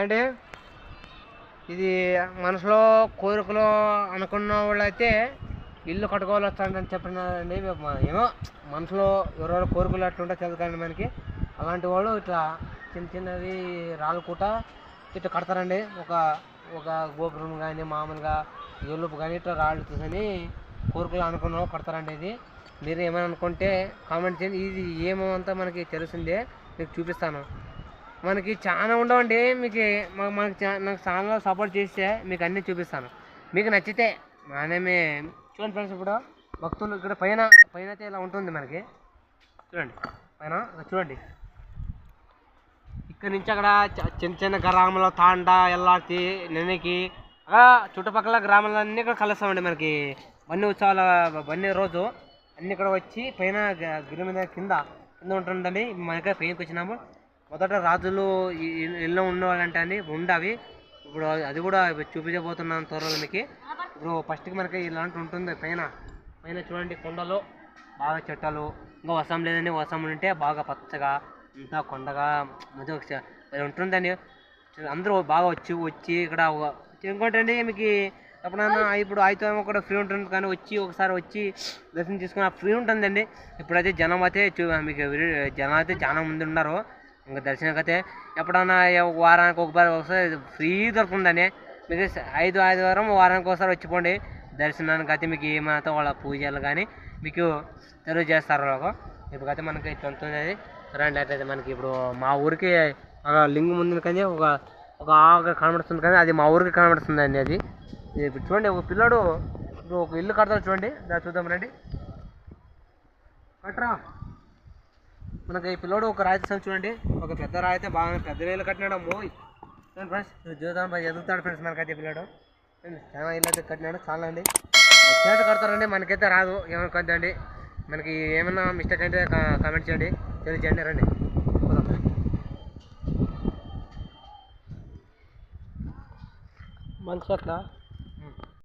ఏంటి? ఇది మనసులో కోరికలు అనుకున్న వాళ్ళైతే ఇల్లు కట్టుకోవాలి వస్తాడని చెప్పినారండి ఏమో మనసులో ఎవరెవరో కోరికలు అట్లుంటే తెలుసు మనకి. అలాంటి వాళ్ళు ఇట్లా చిన్న చిన్నవి రాళ్ళు ఇట్లా కడతారండి. ఒక ఒక గోపురం కానీ మామూలుగా ఎల్లుపు కానీ ఇట్లా రాళ్ళు తీసుకొని కోరికలు అనుకున్న వాళ్ళు కడతారండి ఇది. మీరు ఏమైనా అనుకుంటే కామెంట్ చేయండి. ఇది ఏమో అంతా మనకి తెలిసిందే. మీకు చూపిస్తాను. మనకి చాలా ఉండవండి. మీకు మా- మనకి చా- నాకు ఛానల్లో సపోర్ట్ చేస్తే మీకు అన్నీ చూపిస్తాను. మీకు నచ్చితే మనమే చూడండి ఫ్రెండ్స్ ఇప్పుడు భక్తులు ఇక్కడ పైన పైన అయితే ఇలా ఉంటుంది మనకి. చూడండి. పైన చూడండి. ఇక్కడ నుంచి అక్కడ చ- చిన్న చిన్న గ్రామంలో తాండా ఎల్లార్తి నెనికి అలా చుట్టుపక్కల గ్రామాలన్నీ ఇక్కడ కలుస్తామండి మనకి. బన్నీ ఉత్సవాల బన్నీ రోజు అన్నీ ఇక్కడ వచ్చి పైన గ- గిరి మీద కింద కింద ఉంటుందండి. మనకి పైనకి వచ్చినాము. మొదట రాజులు ఈ- ఉండేవాళ్ళంటే అని అండి ఉండవి. ఇప్పుడు అది కూడా చూపించబోతున్నాను త్వరలో మీకు ఇప్పుడు ఫస్ట్కి మనకి ఇలాంటి ఉంటుంది పైన. పైన చూడండి కొండలు బాగా చెట్టలు. ఇంకా వర్షం లేదండి వర్షం ఉంటే బాగా పచ్చగా అంతా కొండగా మంచిగా ఉంటుందండి. అందరూ బాగా వచ్చి వచ్చి ఇక్కడ ఇంకోటండి మీకు ఎప్పుడన్నా ఇప్పుడు అయితే కూడా ఫ్రీ ఉంటుంది కానీ వచ్చి ఒకసారి వచ్చి దర్శనం చేసుకుని ఫ్రీ ఉంటుందండి. ఇప్పుడైతే జనం అయితే చూ- మీకు జనం అయితే చాలా మంది ఉన్నారు. ఇంకా దర్శనానికి అయితే ఎప్పుడన్నా వారానికి ఒకసారి ఒకసారి ఫ్రీ దొరుకుతుందని మీకు ఐదు ఐదు ఆదివారం వారానికి ఒకసారి వచ్చిపోండి. దర్శనానికి అయితే మీకు ఏమైతే వాళ్ళ పూజలు కానీ మీకు తెలియజేస్తారు వాళ్ళకు ఇప్పుడైతే మనకి ఇట్లా ఉంటుంది రండి. అయితే మనకి ఇప్పుడు మా ఊరికి ఒక లింగం ఉంది కానీ ఒక ఒక ఆకు కనబడుతుంది కానీ అది మా ఊరికి కనబడుతుంది అండి అది ఇప్పుడు చూడండి ఒక పిల్లడు ఇప్పుడు ఒక ఇల్లు కడతాడు చూడండి. దాన్ని చూద్దాం రండి. కట్టరా మనకి ఈ పిల్లోడు ఒక రాయి చూడండి. ఒక పెద్ద రాయి అయితే బాగా పెద్ద వేలు కట్టినాడు మోయ్. ఫ్రెండ్స్? చూద్దాం ఎదుగుతాడు ఫ్రెండ్స్ మనకైతే ఈ పిల్లోడు. చాలా ఇల్లు అయితే కట్టినాడు చాలా అండి. చేత కడతారండి మనకైతే రాదు ఏమనుకోద్దండి. మనకి ఏమన్నా మిస్టేక్ అయితే కామెంట్ చేయండి తెలియజేయండి రండి. మంచి అట్లా